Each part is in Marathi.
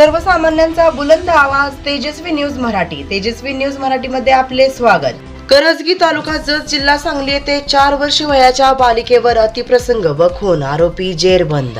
सर्वसामान्यांचा बुलंद आवाज तेजस्वी न्यूज मराठी. तेजस्वी न्यूज मराठीमध्ये आपले स्वागत. करजगी तालुका जत जिल्हा सांगली येथे चार वर्ष वयाच्या बालिकेवर अतिप्रसंग व खून आरोपी जेरबंद.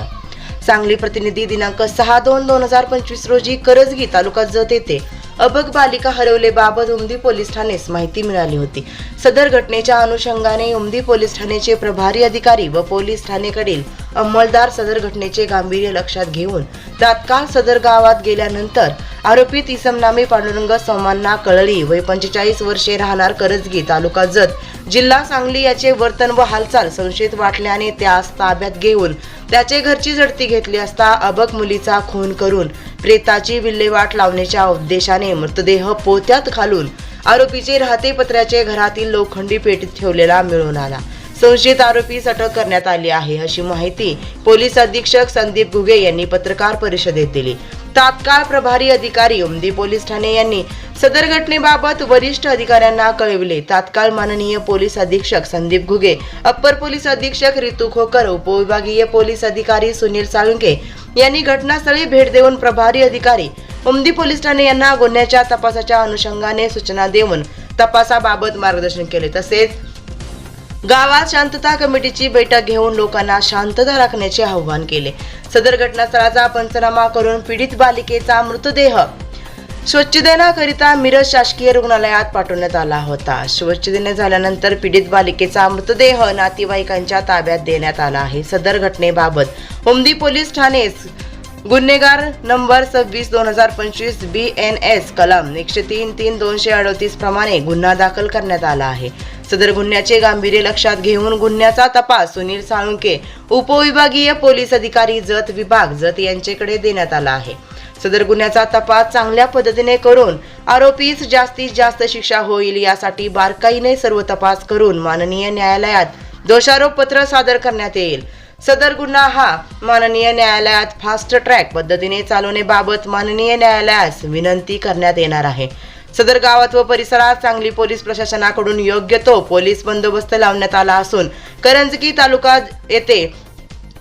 सांगली प्रतिनिधी दिनांक सहा दोन दोन हजार पंचवीस रोजी करजगी तालुका जत येथे अबक बालिका हरवलेबाबत उमदी पोलीस ठाणेस माहिती मिळाली होती. सदर घटनेच्या अनुषंगाने उमदी पोलीस ठाण्याचे प्रभारी अधिकारी व पोलीस ठाणेकडील अंमलदार सदर घटनेचे गांभीर्य लक्षात घेऊन तात्काळ सदर गावात गेल्यानंतर आरोपी इसमनामी पांडुरंग सोमांना कळळी वय पंचेचाळीस वर्षे राहणार करजगी तालुका जत. जिल्हा सांगली याचे वर्तन व हालचाल संशयित वाटल्याने त्यास ताब्यात घेऊन त्याचे घरची झडती घेतली असता अबक मुलीचा खून करून प्रेताची विल्हेवाट लावण्याच्या उद्देशाने मृतदेह पोत्यात घालून आरोपीचे राहते पत्र्याचे घरातील लोखंडी पेटीत ठेवलेला मिळून आला. संशयित आरोपीस अटक करण्यात आली आहे अशी माहिती पोलीस अधीक्षक संदीप घुगे यांनी पत्रकार परिषदेत दिली. तात्काळ प्रभारी अधिकारी उमदी पोलीस ठाणे यांनी सदर घटनेबाबत वरिष्ठ अधिकाऱ्यांना कळविले. तात्काळ माननीय पोलीस अधीक्षक संदीप घुगे अप्पर पोलीस अधीक्षक रितू खोकर उपविभागीय पोलीस अधिकारी सुनील साळुंके यांनी घटनास्थळी भेट देऊन प्रभारी अधिकारी उमदी पोलीस ठाणे यांना गुन्ह्याच्या तपासाच्या अनुषंगाने सूचना देऊन तपासाबाबत मार्गदर्शन केले. तसेच गावात शांतता कमिटीची बैठक घेऊन लोकांना शांतता राखण्याचे आवाहन केले. सदर घटनास्थळाचा पंचनामा करून पीडित बालिकेचा मृतदेह स्वच्छतेनाकरिता मिरज शासकीय रुग्णालयात पाठवण्यात आला होता. स्वच्छतेने झाल्यानंतर पीडित बालिकेचा मृतदेह नातेवाईकांच्या ताब्यात देण्यात आला आहे. सदर घटनेबाबत उमदी पोलीस ठाणेस गुन्हेगार नंबर सव्वीस दोन हजार पंचवीस बी एन एस कलम एकशे तीन तीन दोनशे अडतीस प्रमाणे गुन्हा दाखल करण्यात आला आहे. सदर गुन्ह्याचे गांभीर्य लक्षात घेऊन गुन्ह्याचा तपास सुनील साळुंके उपविभागीय पोलीस अधिकारी जत विभाग जत यांच्याकडे देण्यात आला आहे. सदर गुन्ह्याचा तपास चांगल्या पद्धतीने करून आरोपीस जास्तीत जास्त शिक्षा होईल यासाठी बारकाईने सर्व तपास करून माननीय न्यायालयात दोषारोप पत्र सादर करण्यात येईल. सदर गुन्हा हा माननीय न्यायालयात फास्ट ट्रॅक पद्धतीने चालवण्याबाबत माननीय न्यायालयास विनंती करण्यात येणार आहे. सदर गावात व परिसरात सांगली पोलीस प्रशासनाकडून योग्य तो पोलीस बंदोबस्त लावण्यात आला असून करंजकी तालुका येथे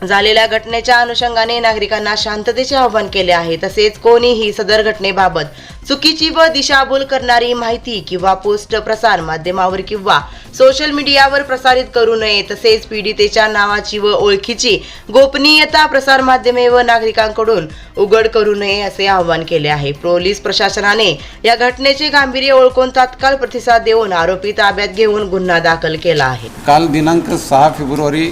झालेल्या घटनेच्या अनुषंगाने नागरिकांना शांततेचे आवाहन केले आहे. तसेच कोणीही सदर घटनेबाबत चुकीची व दिशाभूल करणारी माहिती किंवा पोस्ट प्रसार माध्यमावर किंवा सोशल मीडियावर प्रसारित करू नये. तसेच पीडितेच्या नावाची व ओळखीची गोपनीयता प्रसार माध्यमे व नागरिकांकडून उघड करू नये असे आवाहन केले आहे. पोलीस प्रशासनाने या घटनेचे गांभीर्य ओळखून तात्काळ प्रतिसाद देऊन आरोपी ताब्यात घेऊन गुन्हा दाखल केला आहे. काल दिनांक सहा फेब्रुवारी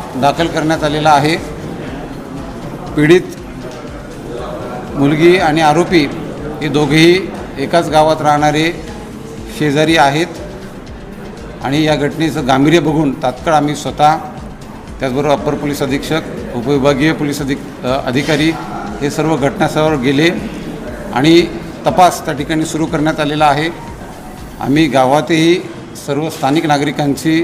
दाखल करण्यात आलेला आहे. पीडित मुलगी आणि आरोपी हे दोघेही एकाच गावात राहणारे शेजारी आहेत. आणि या घटनेचं गांभीर्य बघून तात्काळ आम्ही स्वतः त्याचबरोबर अप्पर पोलीस अधीक्षक उपविभागीय पोलीस अधिक अधिकारी हे सर्व घटनास्थळावर गेले आणि तपास त्या ठिकाणी सुरू करण्यात आलेला आहे. आम्ही गावातही सर्व स्थानिक नागरिकांची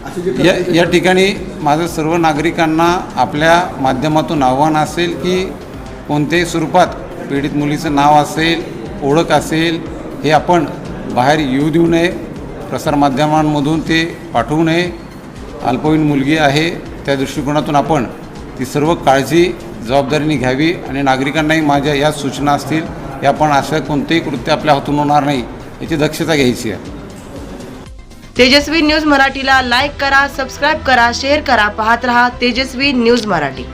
या या ठिकाणी माझं सर्व नागरिकांना आपल्या माध्यमातून आव्हान असेल की कोणत्याही स्वरूपात पीडित मुलीचं नाव असेल ओळख असेल हे आपण बाहेर येऊ देऊ नये. प्रसारमाध्यमांमधून ते पाठवू नये. अल्पवयीन मुलगी आहे त्या दृष्टिकोनातून आपण ती सर्व काळजी जबाबदारीने घ्यावी आणि नागरिकांनाही माझ्या या सूचना असतील की आपण अशा कोणतेही कृत्य आपल्या हातून होणार नाही याची दक्षता घ्यायची आहे. तेजस्वी न्यूज मराठीला लाईक करा सबस्क्राईब करा शेअर करा पाहत रहा तेजस्वी न्यूज मराठी.